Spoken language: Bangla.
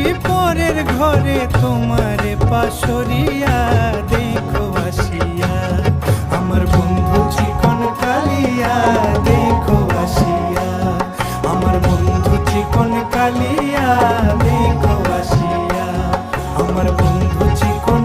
কেমন পরের ঘরে তোমারে পাশরিয়া, দেখো আসিয়া। আমার বন্ধু চিকন কালিয়া, দেখো আসিয়া। আমার বন্ধু চিকন কালিয়া, দেখো আসিয়া। আমার বন্ধু চিকন